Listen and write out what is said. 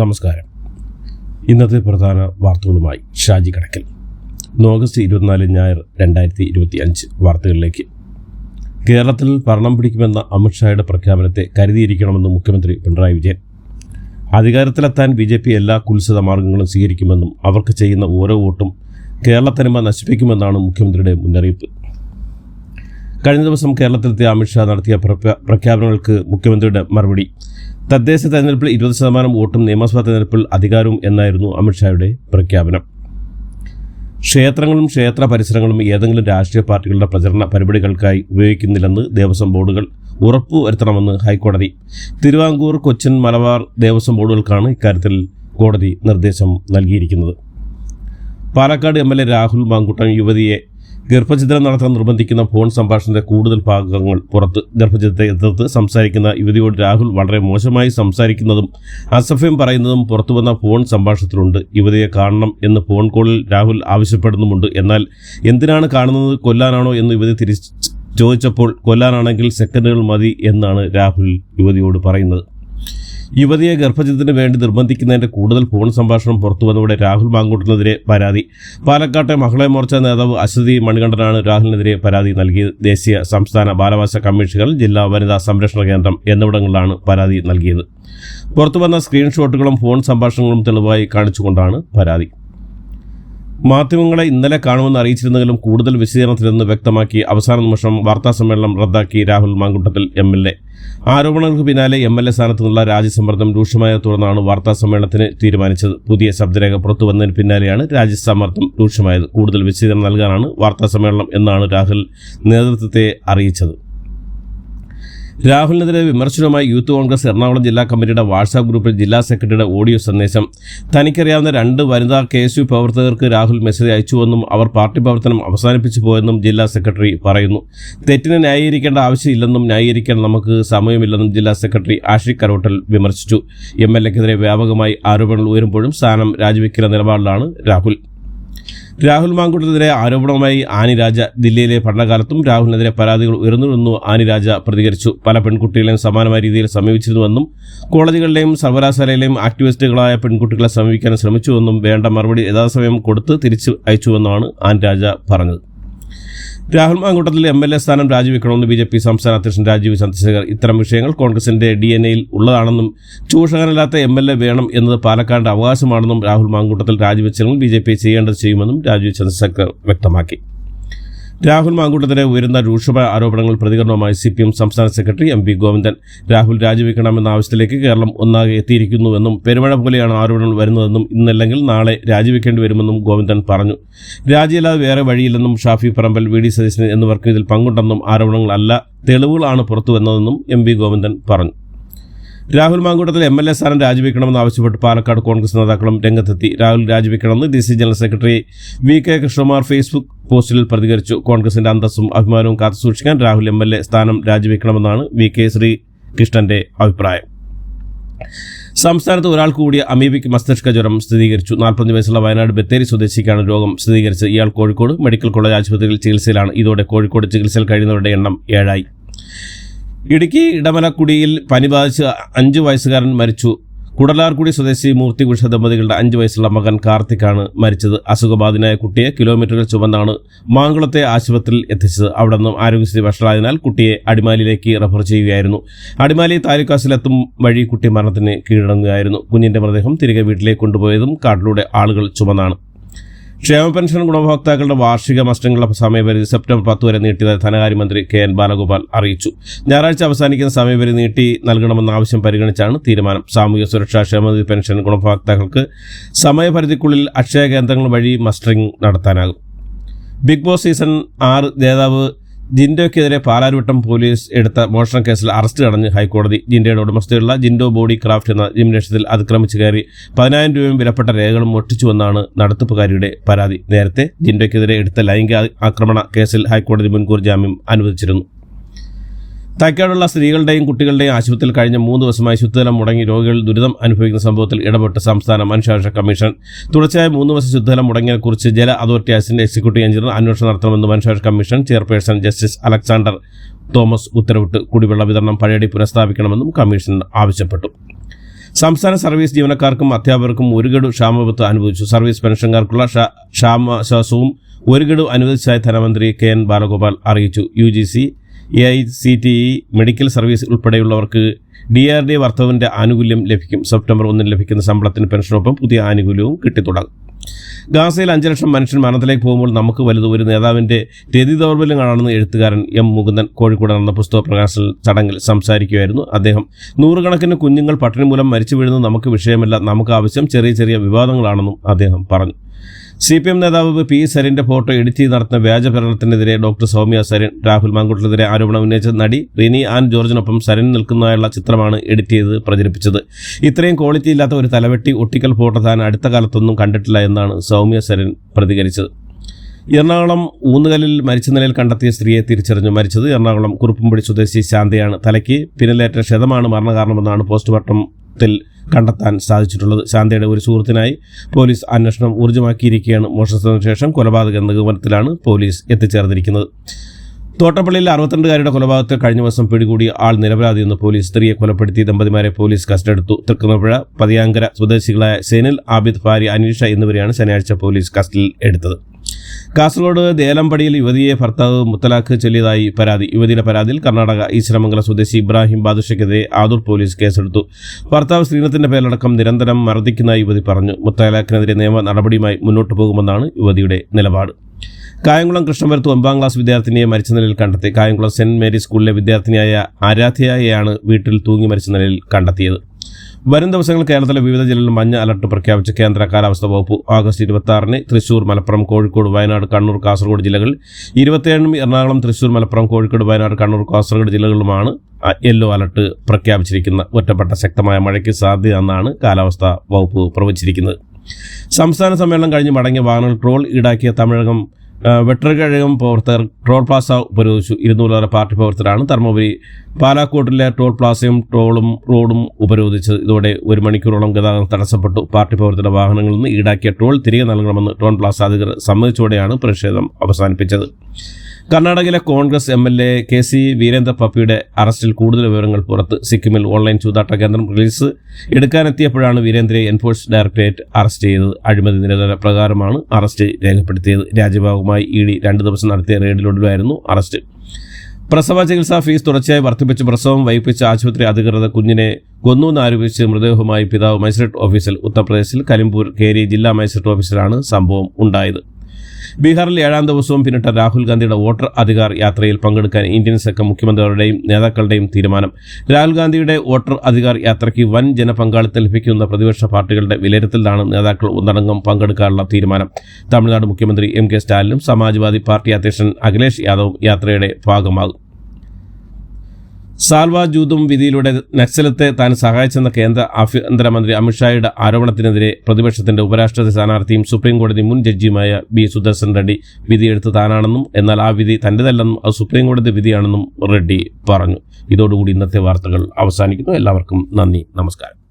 നമസ്കാരം. ഇന്നത്തെ പ്രധാന വാർത്തകളുമായി ഷാജി കടക്കൽ. ഓഗസ്റ്റ് ഇരുപത്തിനാല് ഞായർ രണ്ടായിരത്തി ഇരുപത്തി അഞ്ച് വാർത്തകളിലേക്ക്. കേരളത്തിൽ ഭരണം പിടിക്കുമെന്ന അമിത്ഷായുടെ പ്രഖ്യാപനത്തെ കരുതിയിരിക്കണമെന്ന് മുഖ്യമന്ത്രി പിണറായി വിജയൻ. അധികാരത്തിലെത്താൻ ബി ജെ പി എല്ലാ കുൽസിത മാർഗങ്ങളും സ്വീകരിക്കുമെന്നും അവർക്ക് ചെയ്യുന്ന ഓരോ വോട്ടും കേരളത്തനിമ നശിപ്പിക്കുമെന്നാണ് മുഖ്യമന്ത്രിയുടെ മുന്നറിയിപ്പ്. കഴിഞ്ഞ ദിവസം കേരളത്തിലെത്തിയ അമിത്ഷാ നടത്തിയ പ്രഖ്യാപനങ്ങൾക്ക് മുഖ്യമന്ത്രിയുടെ മറുപടി തദ്ദേശ തെരഞ്ഞെടുപ്പിൽ ഇരുപത് ശതമാനം വോട്ടും നിയമസഭാ തെരഞ്ഞെടുപ്പിൽ അധികാരവും എന്നായിരുന്നു അമിത്ഷായുടെ പ്രഖ്യാപനം. ക്ഷേത്രങ്ങളും ക്ഷേത്ര പരിസരങ്ങളും ഏതെങ്കിലും രാഷ്ട്രീയ പാർട്ടികളുടെ പ്രചരണ പരിപാടികൾക്കായി ഉപയോഗിക്കുന്നില്ലെന്ന് ദേവസ്വം ബോർഡുകൾ ഉറപ്പുവരുത്തണമെന്ന് ഹൈക്കോടതി. തിരുവാങ്കൂർ കൊച്ചിൻ മലബാർ ദേവസ്വം ബോർഡുകൾക്കാണ് ഇക്കാര്യത്തിൽ കോടതി നിർദ്ദേശം നൽകിയിരിക്കുന്നത്. Palakkad M L A Rahul Mankuttan യുവതിയെ ഗർഭഛിദ്രം നടത്താൻ നിർബന്ധിക്കുന്ന ഫോൺ സംഭാഷണത്തിന്റെ കൂടുതൽ ഭാഗങ്ങൾ പുറത്ത്. ഗർഭഛിദ്രത്തെ എതിർത്ത് സംസാരിക്കുന്ന യുവതിയോട് രാഹുൽ വളരെ മോശമായി സംസാരിക്കുന്നതും അസഭ്യം പറയുന്നതും പുറത്തുവന്ന ഫോൺ സംഭാഷണത്തിലുണ്ട്. യുവതിയെ കാണണം എന്ന് ഫോൺ കോളിൽ രാഹുൽ ആവശ്യപ്പെടുന്നുമുണ്ട്. എന്നാൽ എന്തിനാണ് കാണുന്നത്? കൊല്ലാനാണോ എന്ന് യുവതി തിരിച്ച് ചോദിച്ചപ്പോൾ കൊല്ലാനാണെങ്കിൽ സെക്കൻഡുകൾ മതി എന്നാണ് രാഹുൽ യുവതിയോട് പറയുന്നത്. യുവതിയെ ഗർഭചിത്രത്തിന് വേണ്ടി നിർബന്ധിക്കുന്നതിന്റെ കൂടുതൽ ഫോൺ സംഭാഷണം പുറത്തുവന്നതോടെ രാഹുൽ മാങ്കൂട്ടിനെതിരെ പരാതി. പാലക്കാട്ടെ മഹളെ മോർച്ച നേതാവ് അശ്വതി മണികണ്ഠനാണ് രാഹുലിനെതിരെ പരാതി നൽകിയത്. ദേശീയ സംസ്ഥാന ബാലവാസ കമ്മീഷനുകൾ ജില്ലാ വനിതാ സംരക്ഷണ കേന്ദ്രം എന്നിവിടങ്ങളിലാണ് പരാതി നൽകിയത്. പുറത്തുവന്ന സ്ക്രീൻഷോട്ടുകളും ഫോൺ സംഭാഷണങ്ങളും തെളിവായി കാണിച്ചുകൊണ്ടാണ് പരാതി. മാധ്യമങ്ങളെ ഇന്നലെ കാണുമെന്ന് അറിയിച്ചിരുന്നെങ്കിലും കൂടുതൽ വിശദീകരണത്തിലെന്ന് വ്യക്തമാക്കി അവസാന നിമിഷം വാർത്താസമ്മേളനം റദ്ദാക്കി Rahul Mamkootathil M L A. ആരോപണങ്ങൾക്ക് പിന്നാലെ എം എൽ എ സ്ഥാനത്തു നിന്നുള്ള രാജ്യസമ്മർദ്ദം രൂക്ഷമായ തുടർന്നാണ് വാർത്താസമ്മേളനത്തിന് തീരുമാനിച്ചത്. പുതിയ ശബ്ദരേഖ പുറത്തു വന്നതിന് പിന്നാലെയാണ് രാജ്യസമ്മർദ്ദം രൂക്ഷമായത്. കൂടുതൽ വിശദീകരണം നൽകാനാണ് വാർത്താസമ്മേളനം എന്നാണ് രാഹുൽ നേതൃത്വത്തെ അറിയിച്ചത്. രാഹുലിനെതിരെ വിമർശനവുമായി യൂത്ത് കോൺഗ്രസ് എറണാകുളം ജില്ലാ കമ്മിറ്റിയുടെ വാട്സാപ്പ് ഗ്രൂപ്പിൽ ജില്ലാ സെക്രട്ടറിയുടെ ഓഡിയോ സന്ദേശം. തനിക്കറിയാവുന്ന രണ്ട് വനിതാ കെ എസ് യു പ്രവർത്തകർക്ക് രാഹുൽ മെസ്സേജ് അയച്ചുവെന്നും അവർ പാർട്ടി പ്രവർത്തനം അവസാനിപ്പിച്ചു പോയെന്നും ജില്ലാ സെക്രട്ടറി പറയുന്നു. തെറ്റിനെ ന്യായീകരിക്കേണ്ട ആവശ്യമില്ലെന്നും ന്യായീകരിക്കാൻ നമുക്ക് സമയമില്ലെന്നും ജില്ലാ സെക്രട്ടറി ആഷിഖ് കരോട്ടൽ വിമർശിച്ചു. എം എൽ എക്കെതിരെ വ്യാപകമായി ആരോപണങ്ങൾ ഉയരുമ്പോഴും സ്ഥാനം രാജിവെക്കുന്ന നിലപാടിലാണ് രാഹുൽ. രാഹുൽ മാങ്കുട്ടിനെതിരെ ആരോപണവുമായി ആനി രാജ ദില്ലിയിലെ പഠനകാലത്തും രാഹുലിനെതിരെ പരാതികൾ ഉയർന്നുവെന്നു ആനി രാജ പ്രതികരിച്ചു. പല പെൺകുട്ടികളെയും സമാനമായ രീതിയിൽ സമീപിച്ചിരുന്നുവെന്നും കോളേജുകളിലെയും സർവകലാശാലയിലെയും ആക്ടിവിസ്റ്റുകളായ പെൺകുട്ടികളെ സമീപിക്കാൻ ശ്രമിച്ചുവെന്നും വേണ്ട മറുപടി യഥാസമയം കൊടുത്ത് തിരിച്ചു അയച്ചുവെന്നാണ് ആനി പറഞ്ഞത്. Rahul Mamkootathil M L A സ്ഥാനം രാജിവെക്കണമെന്ന് ബി ജെ പി സംസ്ഥാന അധ്യക്ഷൻ രാജീവ് ചന്ദ്രശേഖർ ഇത്തരം വിഷയങ്ങൾ കോൺഗ്രസിന്റെ ഡി എൻ എയിൽ ഉള്ളതാണെന്നും ചൂഷകനല്ലാത്ത എം എൽ എ വേണം എന്നത് പാലക്കാടിന്റെ അവകാശമാണെന്നും രാഹുൽ മാങ്കൂട്ടത്തിൽ രാജിവെച്ചെങ്കിൽ ബി ജെ പി ചെയ്യേണ്ടത് ചെയ്യുമെന്നും രാജീവ് ചന്ദ്രശേഖർ വ്യക്തമാക്കി. രാഹുൽ മാങ്കൂട്ടത്തിനെ ഉയരുന്ന രൂക്ഷമായ ആരോപണങ്ങൾ പ്രതികരണവുമായി സി പി എം സംസ്ഥാന secretary M P Govindan. Rahul രാജിവെക്കണമെന്ന ആവശ്യത്തിലേക്ക് കേരളം ഒന്നാകെ എത്തിയിരിക്കുന്നുവെന്നും പെരുമഴ പോലെയാണ് ആരോപണങ്ങൾ വരുന്നതെന്നും ഇന്നല്ലെങ്കിൽ നാളെ രാജിവെക്കേണ്ടി വരുമെന്നും ഗോവിന്ദൻ പറഞ്ഞു. രാജിയല്ലാതെ വേറെ വഴിയില്ലെന്നും ഷാഫി പറമ്പൽ വി ഡി സതീശൻ എന്നിവർക്ക് ഇതിൽ പങ്കുണ്ടെന്നും ആരോപണങ്ങളല്ല തെളിവുകളാണ് പുറത്തുവന്നതെന്നും എം പി ഗോവിന്ദൻ പറഞ്ഞു. Rahul Mankoottathil M L A സ്ഥാനം രാജിവെക്കണമെന്ന് ആവശ്യപ്പെട്ട് പാലക്കാട് കോൺഗ്രസ് നേതാക്കളും രംഗത്തെത്തി. Rahul രാജിവെക്കണമെന്ന് D C general secretary V K Krishnakumar Facebook പോസ്റ്റിൽ പ്രതികരിച്ചു. കോൺഗ്രസിന്റെ അന്തസ്സും അഭിമാനവും കാത്തുസൂക്ഷിക്കാൻ രാഹുൽ എം എൽ എ സ്ഥാനം രാജിവെക്കണമെന്നാണ് വി കെ ശ്രീകൃഷ്ണന്റെ അഭിപ്രായം. സംസ്ഥാനത്ത് ഒരാൾ കൂടി അമീബിക് മസ്തിഷ്ക ജ്വരം സ്ഥിരീകരിച്ചു. നാൽപ്പത്തഞ്ച് വയസ്സുള്ള വയനാട് ബത്തേരി സ്വദേശിക്കാണ് രോഗം സ്ഥിരീകരിച്ചത്. ഇയാൾ കോഴിക്കോട് മെഡിക്കൽ കോളേജ് ആശുപത്രിയിൽ ചികിത്സയിലാണ്. ഇതോടെ കോഴിക്കോട് ചികിത്സയിൽ കഴിയുന്നവരുടെ എണ്ണം ഏഴായി. ഇടുക്കി ഇടമലക്കുടിയിൽ പനി ബാധിച്ച് അഞ്ചു വയസ്സുകാരൻ മരിച്ചു. കുടലാർകുടി സ്വദേശി മൂർത്തികുഷ ദമ്പതികളുടെ അഞ്ചു വയസ്സുള്ള മകൻ കാർത്തിക്കാണ് മരിച്ചത്. അസുഖബാധിതനായ കുട്ടിയെ കിലോമീറ്ററുകൾ ചുമന്നാണ് മാങ്കുളത്തെ ആശുപത്രിയിൽ എത്തിച്ചത്. അവിടെ നിന്നും ആരോഗ്യസ്ഥിതി വഷളായതിനാൽ കുട്ടിയെ അടിമാലിയിലേക്ക് റഫർ ചെയ്യുകയായിരുന്നു. അടിമാലി താലൂക്കാസിലെത്തും വഴി കുട്ടി മരണത്തിന് കീഴടങ്ങുകയായിരുന്നു. കുഞ്ഞിന്റെ മൃതദേഹം തിരികെ വീട്ടിലേക്ക് കൊണ്ടുപോയതും കാട്ടിലൂടെ ആളുകൾ ചുമന്നാണ്. ക്ഷേമ പെൻഷൻ ഗുണഭോക്താക്കളുടെ വാർഷിക നഷ്ടങ്ങളുടെ സമയപരിധി സെപ്റ്റംബർ പത്ത് വരെ നീട്ടിയതായി ധനകാര്യമന്ത്രി കെ എൻ ബാലഗോപാൽ അറിയിച്ചു. ഞായറാഴ്ച അവസാനിക്കുന്ന സമയപരിധി നീട്ടി നൽകണമെന്ന ആവശ്യം പരിഗണിച്ചാണ് തീരുമാനം. സാമൂഹ്യ സുരക്ഷാ ക്ഷേമനിധി പെൻഷൻ ഗുണഭോക്താക്കൾക്ക് സമയപരിധിക്കുള്ളിൽ അക്ഷയ കേന്ദ്രങ്ങൾ വഴി മസ്റ്ററിംഗ് നടത്താനാകും. ബിഗ് ബോസ് സീസൺ ആറ് നേതാവ് ജിൻഡോയ്ക്കെതിരെ പാലാരിവട്ടം പോലീസ് എടുത്ത മോഷണ കേസിൽ അറസ്റ്റ് കടഞ്ഞ് ഹൈക്കോടതി ജിൻഡോയുടെ ഉടമസ്ഥയുള്ള ജിൻഡോ ബോഡി ക്രാഫ്റ്റ് എന്ന ജിംനേഷ്യത്തിൽ അതിക്രമിച്ചു കയറി പതിനായിരം രൂപയും വിലപ്പെട്ട രേഖകളും ഒട്ടിച്ചുവെന്നാണ് നടത്തിപ്പുകാരിയുടെ പരാതി. നേരത്തെ ജിൻഡോയ്ക്കെതിരെ എടുത്ത ലൈംഗിക ആക്രമണ കേസിൽ ഹൈക്കോടതി മുൻകൂർ ജാമ്യം അനുവദിച്ചിരുന്നു. തൈക്കാടുള്ള സ്ത്രീകളുടെയും കുട്ടികളുടെയും ആശുപത്രിയിൽ കഴിഞ്ഞ മൂന്ന് ദിവസമായി ശുദ്ധജലം മുടങ്ങി രോഗികൾ ദുരിതം അനുഭവിക്കുന്ന സംഭവത്തിൽ ഇടപെട്ട് സംസ്ഥാന മനുഷ്യാവകാശ കമ്മീഷൻ തുടർച്ചയായ മൂന്ന് ദിവസം ശുദ്ധജലം മുടങ്ങിയതിനെക്കുറിച്ച് ജല അതോറിറ്റി അസിസ്റ്റന്റ് എക്സിക്യൂട്ടീവ് എഞ്ചിനീയർ അന്വേഷണം നടത്തണമെന്ന് മനുഷ്യാവകാശ commission chairperson justice Alexander Thomas ഉത്തരവിട്ട്. കുടിവെള്ള വിതരണം പഴയടി പുനഃസ്ഥാപിക്കണമെന്നും കമ്മീഷൻ ആവശ്യപ്പെട്ടു. സംസ്ഥാന സർവീസ് ജീവനക്കാർക്കും അധ്യാപകർക്കും ഒരു ഗഡു ക്ഷാമബത്ത് അനുവദിച്ചു. സർവീസ് പെൻഷൻകാർക്കുള്ള ക്ഷാമാശ്വാസവും ഒരു ഗഡു അനുവദിച്ചതായി ധനമന്ത്രി കെ എൻ ബാലഗോപാൽ അറിയിച്ചു. U G C A I C T E medical service ഉൾപ്പെടെയുള്ളവർക്ക് D R D വർത്തവിന്റെ ആനുകൂല്യം ലഭിക്കും. സെപ്റ്റംബർ ഒന്നിന് ലഭിക്കുന്ന ശമ്പളത്തിന് പെൻഷനൊപ്പം പുതിയ ആനുകൂല്യവും കിട്ടിത്തുടങ്ങും. ഗാസയിൽ അഞ്ച് ലക്ഷം മനുഷ്യൻ മരണത്തിലേക്ക് പോകുമ്പോൾ നമുക്ക് വലുത് ഒരു നേതാവിന്റെ രതി ദൗർബല്യങ്ങളാണെന്ന് എഴുത്തുകാരൻ എം മുകുന്ദൻ കോഴിക്കോട് നടന്ന പുസ്തക പ്രകാശന ചടങ്ങിൽ സംസാരിക്കുകയായിരുന്നു അദ്ദേഹം. നൂറുകണക്കിന് കുഞ്ഞുങ്ങൾ പട്ടിണി മൂലം മരിച്ചു വീഴുന്നത് നമുക്ക് വിഷയമല്ല നമുക്ക് ആവശ്യം ചെറിയ ചെറിയ വിവാദങ്ങളാണെന്നും അദ്ദേഹം പറഞ്ഞു. സി പി എം നേതാവ് പി സരിന്റെ ഫോട്ടോ എഡിറ്റ് ചെയ്ത് നടത്തുന്ന വ്യാജ പ്രകടനത്തിനെതിരെ ഡോക്ടർ സൗമ്യ സരിൻ രാഹുൽ മാങ്കുട്ടിനെതിരെ ആരോപണം ഉന്നയിച്ച നടി റിനി ആൻ ജോർജിനൊപ്പം സരൻ നിൽക്കുന്നതായുള്ള ചിത്രമാണ് എഡിറ്റ് ചെയ്ത് പ്രചരിപ്പിച്ചത്. ഇത്രയും ക്വാളിറ്റി ഇല്ലാത്ത ഒരു തലവെട്ടി ഒട്ടിക്കൽ ഫോട്ടോ താൻ അടുത്ത കാലത്തൊന്നും കണ്ടിട്ടില്ല എന്നാണ് സൗമ്യ സരൻ പ്രതികരിച്ചത്. എറണാകുളം ഊന്നുകലിൽ മരിച്ച നിലയിൽ കണ്ടെത്തിയ സ്ത്രീയെ തിരിച്ചറിഞ്ഞു. മരിച്ചത് എറണാകുളം കുറുപ്പുംപൊടി സ്വദേശി ശാന്തയാണ്. തലയ്ക്ക് പിന്നിലേറ്റ ക്ഷതമാണ് മരണകാരണമെന്നാണ് പോസ്റ്റ്മോർട്ടത്തിൽ കണ്ടെത്താൻ സാധിച്ചിട്ടുള്ളത്. ശാന്തയുടെ ഒരു സുഹൃത്തിനായി പോലീസ് അന്വേഷണം ഊർജമാക്കിയിരിക്കുകയാണ്. മോഷണത്തിന് ശേഷം കൊലപാതക നിഗമനത്തിലാണ് പോലീസ് എത്തിച്ചേർന്നിരിക്കുന്നത്. തോട്ടപ്പള്ളിയിൽ അറുപത്തിരണ്ടുകാരുടെ കൊലപാതകത്തിൽ കഴിഞ്ഞ ദിവസം പിടികൂടിയ ആൾ നിരപരാധിയെന്ന് പോലീസ് സ്ത്രീയെ കൊലപ്പെടുത്തി ദമ്പതിമാരെ പോലീസ് കസ്റ്റഡിയെടുത്തു. തൃക്കുന്നപ്പുഴ പതിയാങ്കര സ്വദേശികളായ സെനിൽ ആബിദ് ഭാര്യ അനീഷ എന്നിവരെയാണ് ശനിയാഴ്ച പോലീസ് കസ്റ്റഡിയിൽ എടുത്തത്. കാസർഗോഡ് ദേലമ്പടിയിൽ യുവതിയെ ഭർത്താവ് മുത്തലാഖ് ചൊല്ലിയതായി പരാതി. യുവതിയുടെ പരാതിയിൽ കർണാടക ഈശ്വരമംഗല സ്വദേശി ഇബ്രാഹിം ബാദുഷയ്ക്കെതിരെ ആദൂർ പോലീസ് കേസെടുത്തു. ഭർത്താവ് ശ്രീനത്തിന്റെ പേരടക്കം നിരന്തരം മർദ്ദിക്കുന്ന യുവതി പറഞ്ഞു. മുത്തലാഖിനെതിരെ നിയമ നടപടിയുമായി മുന്നോട്ടു പോകുമെന്നാണ് യുവതിയുടെ നിലപാട്. കായംകുളം കൃഷ്ണപുരത്ത് ഒമ്പതാം ക്ലാസ് വിദ്യാർത്ഥിനിയെ മരിച്ച നിലയിൽ കണ്ടെത്തി. കായംകുളം സെന്റ് മേരി സ്കൂളിലെ വിദ്യാർത്ഥിനിയായ ആരാധ്യയെയാണ് വീട്ടിൽ തൂങ്ങി മരിച്ച നിലയിൽ കണ്ടെത്തിയത്. വരും ദിവസങ്ങൾ കേരളത്തിലെ വിവിധ ജില്ലകളിൽ മഞ്ഞ അലർട്ട് പ്രഖ്യാപിച്ച കേന്ദ്ര കാലാവസ്ഥാ വകുപ്പ് ആഗസ്റ്റ് ഇരുപത്തി ആറിന് തൃശൂർ മലപ്പുറം കോഴിക്കോട് വയനാട് കണ്ണൂർ കാസർഗോഡ് ജില്ലകളിൽ ഇരുപത്തിയേഴിനും എറണാകുളം തൃശൂർ മലപ്പുറം കോഴിക്കോട് വയനാട് കണ്ണൂർ കാസർഗോഡ് ജില്ലകളിലുമാണ് യെല്ലോ അലർട്ട് പ്രഖ്യാപിച്ചിരിക്കുന്ന ഒറ്റപ്പെട്ട ശക്തമായ മഴയ്ക്ക് സാധ്യത എന്നാണ് കാലാവസ്ഥാ വകുപ്പ് പ്രവചിച്ചിരിക്കുന്നത്. സംസ്ഥാന സമ്മേളനം കഴിഞ്ഞ് മടങ്ങിയ വാഹനങ്ങൾ ട്രോൾ ഈടാക്കിയ തമിഴകം ആ, വെട്ടറകഴകം പ്രവർത്തകർ ടോൾ പ്ലാസ ഉപരോധിച്ചു. ഇരുന്നൂറിലേറെ പാർട്ടി പ്രവർത്തകരാണ് ധർമ്മപുരി പാലാക്കോട്ടിലെ ടോൾ പ്ലാസയും ടോളും റോഡും ഉപരോധിച്ചത്. ഇതോടെ ഒരു മണിക്കൂറോളം ഗതാഗതം തടസ്സപ്പെട്ടു. പാർട്ടി പ്രവർത്തകരുടെ വാഹനങ്ങളിൽ നിന്ന് ഈടാക്കിയ ടോൾ തിരികെ നൽകണമെന്ന് ടോൾ പ്ലാസ അധികൃതർ സമ്മതിച്ചോടെയാണ് പ്രതിഷേധം അവസാനിപ്പിച്ചത്. കർണാടകയിലെ Congress M L A K C Veerendra പപ്പിയുടെ അറസ്റ്റിൽ കൂടുതൽ വിവരങ്ങൾ പുറത്ത് സിക്കിമിൽ ഓൺലൈൻ ചൂതാട്ട കേന്ദ്രം റിലീസ് എടുക്കാനെത്തിയപ്പോഴാണ് വീരേന്ദ്രയെ എൻഫോഴ്സ് ഡയറക്ടറേറ്റ് അറസ്റ്റ് ചെയ്തത്. അഴിമതി നിരോധന പ്രകാരമാണ് അറസ്റ്റ് രേഖപ്പെടുത്തിയത്. രാജ്യഭാഗമായി ഇ ഡി രണ്ട് ദിവസം നടത്തിയ റെയ്ഡിലൊടുവിലായിരുന്നു അറസ്റ്റ്. പ്രസവ ചികിത്സാ ഫീസ് തുടർച്ചയായി വർദ്ധിപ്പിച്ച് പ്രസവം വൈപ്പിച്ച ആശുപത്രി അധികൃതർ കുഞ്ഞിനെ കൊന്നുവെന്ന് ആരോപിച്ച് മൃതദേഹവുമായി പിതാവ് മജിസ്ട്രേറ്റ് ഓഫീസിൽ ഉത്തർപ്രദേശിൽ കലിംപൂർ കേരി ജില്ലാ മജിസ്ട്രേറ്റ് ഓഫീസിലാണ് സംഭവം ഉണ്ടായത്. ബീഹാറിൽ ഏഴാം ദിവസവും പിന്നിട്ട രാഹുൽ ഗാന്ധിയുടെ വോട്ടർ അധികാർ യാത്രയിൽ പങ്കെടുക്കാൻ ഇന്ത്യൻ സംഘം മുഖ്യമന്ത്രിയുടെയും നേതാക്കളുടെയും തീരുമാനം. രാഹുൽ ഗാന്ധിയുടെ വോട്ടർ അധികാർ യാത്രയ്ക്ക് വൻ ജനപങ്കാളിത്തം ലഭിക്കുന്ന പ്രതിപക്ഷ പാർട്ടികളുടെ വിലയിരുത്തലിലാണ് നേതാക്കൾ ഒന്നടങ്കം പങ്കെടുക്കാനുള്ള തീരുമാനം. തമിഴ്നാട് മുഖ്യമന്ത്രി എം കെ സ്റ്റാലിനും സമാജ്വാദി പാർട്ടി അധ്യക്ഷൻ അഖിലേഷ് യാദവും യാത്രയുടെ ഭാഗമാകും. സാൽവ ജൂതും വിധിയിലൂടെ നക്സലത്തെ താൻ സഹായിച്ചെന്ന കേന്ദ്ര ആഭ്യന്തരമന്ത്രി അമിത്ഷായുടെ ആരോപണത്തിനെതിരെ പ്രതിപക്ഷത്തിന്റെ ഉപരാഷ്ട്രപതി സ്ഥാനാർത്ഥിയും സുപ്രീം കോടതി മുൻ ജഡ്ജിയുമായ ബി സുദർശൻ റെഡ്ഡി വിധിയെടുത്ത് താനാണെന്നും എന്നാൽ ആ വിധി തന്റേതല്ലെന്നും അത് സുപ്രീം കോടതി വിധിയാണെന്നും റെഡ്ഡി പറഞ്ഞു. ഇതോടുകൂടി ഇന്നത്തെ വാർത്തകൾ അവസാനിക്കുന്നു. എല്ലാവർക്കും നന്ദി. നമസ്കാരം.